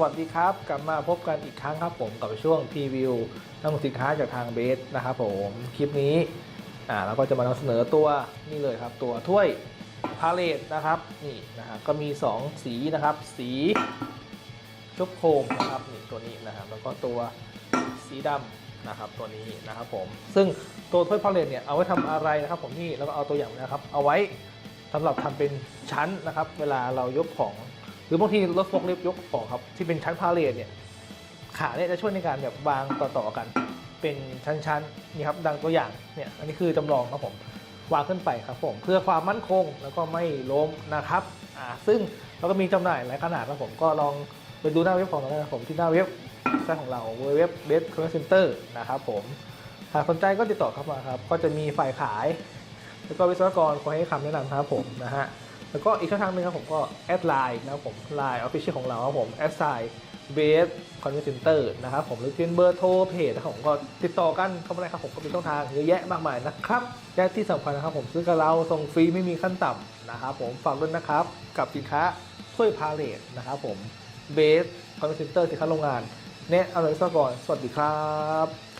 วัสดีครับ กลับมาพบกันอีกครั้งครับผมกับช่วงพรีวิวนำสินค้าจากทางเบสนะครับผมคลิปนี้อ่าเราก็จะมานำเสนอตัวนี่เลยครับ ตัวถ้วยพาเลตนะครับนี่นะครับก็มี 2 สีนะครับ สีชุบโคมนะครับนี่ตัวนี้นะครับแล้วก็ตัวสีดำนะครับตัวนี้นะครับผมซึ่งตัวถ้วยพาเลตเนี่ยเอาไว้ทำอะไรนะครับ ผมนี่แล้วก็เอาตัวอย่างนะครับ เอาไว้สำหรับทำเป็นชั้นนะครับ เวลาเรายกของ รือบางทีรถโฟล์คลิฟต์ยกของครับที่เป็นชั้นพาเลทเนี่ยขาเนี่ยจะช่วยในการแบบวางต่อๆกัน เป็นชั้นๆนี่ครับดังตัวอย่างเนี่ยอันนี้คือจำลองครับผมวางขึ้นไปครับผมเพื่อความมั่นคงแล้วก็ไม่ล้มนะครับอ่าซึ่งเราก็มีจำหน่ายหลายขนาดครับผมก็ลองไปดูหน้าเว็บของเราได้นะครับผมที่หน้าเว็บไซต์ของเราเว็บเบสคอนเซนเตอร์นะครับผมหากสนใจก็ติดต่อเข้ามาครับ ก็จะมีฝ่ายขาย แล้วก็วิศวกรคอยให้คำแนะนำครับผมนะฮะแล้วก็อีกช่องทางหนึงครับผมก็แอดไลน์นะครับผมไลน์ออฟฟิเชียลของเราครับผมแอดไซน์เบสคอนเวนเซนเตอร์นะครับผมหรือเป็นเบอร์โทรเพจนะครับผมก็ติดต่อกันเข้ามาได้ครับผมก็มีช่องทางเยอะแยะมากมายนะครับและที่สำคัญนะครับผมซื้อกับเราส่งฟรีไม่มีขั้นต่ำนะครับผมฝากด้วยนะครับกับสินค้าถ้วยพาเลทนะครับผมเบสคอนเวนเซนเตอร์สินค้าโรงงานเน็ตอร่อยสกอนสวัสดีครับ